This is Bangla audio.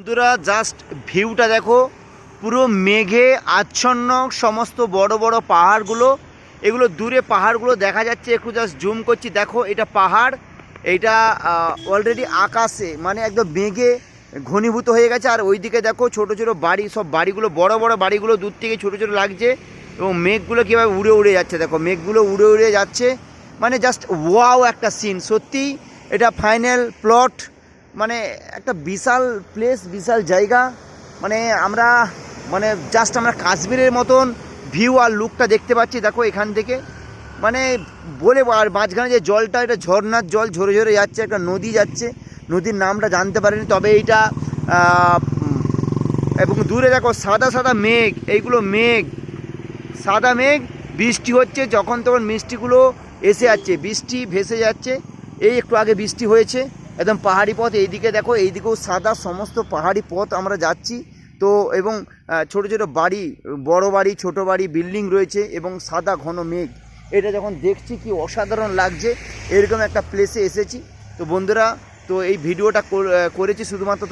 বন্ধুরা জাস্ট ভিউটা দেখো। পুরো মেঘে আচ্ছন্ন সমস্ত বড় বড় পাহাড়গুলো। এগুলো দূরে পাহাড়গুলো দেখা যাচ্ছে, একটু জাস্ট জুম করছি। দেখো, এটা পাহাড়। এটা অলরেডি আকাশে মানে একদম মেঘে ঘনীভূত হয়ে গেছে। আর ওইদিকে দেখো, ছোট ছোট বাড়ি, সব বাড়িগুলো, বড় বড় বাড়িগুলো দূর থেকে ছোট ছোট লাগছে। এবং মেঘগুলো কীভাবে উড়ে উড়ে যাচ্ছে, দেখো, মেঘগুলো উড়ে উড়ে যাচ্ছে। মানে জাস্ট ওয়াও একটা সিন সত্যি এটা ফাইনাল প্লট মানে একটা বিশাল প্লেস বিশাল জায়গা। মানে আমরা মানে জাস্ট আমরা কাশ্মীরের মতন ভিউ আর লুকটা দেখতে পাচ্ছি, দেখো এখান থেকে। মানে বলে আর মাঝখানে যে জলটা এটা ঝর্ণার জল ঝরে ঝরে যাচ্ছে, একটা নদী যাচ্ছে। নদীর নামটা জানতে পারিনি, তবে এইটা এবং দূরে দেখো সাদা সাদা মেঘ, এইগুলো মেঘ। সাদা মেঘ, বৃষ্টি হচ্ছে যখন তখন মিষ্টিগুলো এসে যাচ্ছে, বৃষ্টি ভেসে যাচ্ছে। এই একটু আগে বৃষ্টি হয়েছে। একদম পাহাড়ি পথ, এইদিকে দেখো, এইদিকেও সাদা সমস্ত পাহাড়ি পথ আমরা যাচ্ছি। তো এবং ছোটো ছোট বাড়ি, বড় বাড়ি, ছোট বাড়ি, বিল্ডিং রয়েছে এবং সাদা ঘন মেঘ। এটা যখন দেখছি কি অসাধারণ লাগছে, এরকম একটা প্লেসে এসেছি। তো বন্ধুরা, তো এই ভিডিওটা কর- করেছি শুধুমাত্র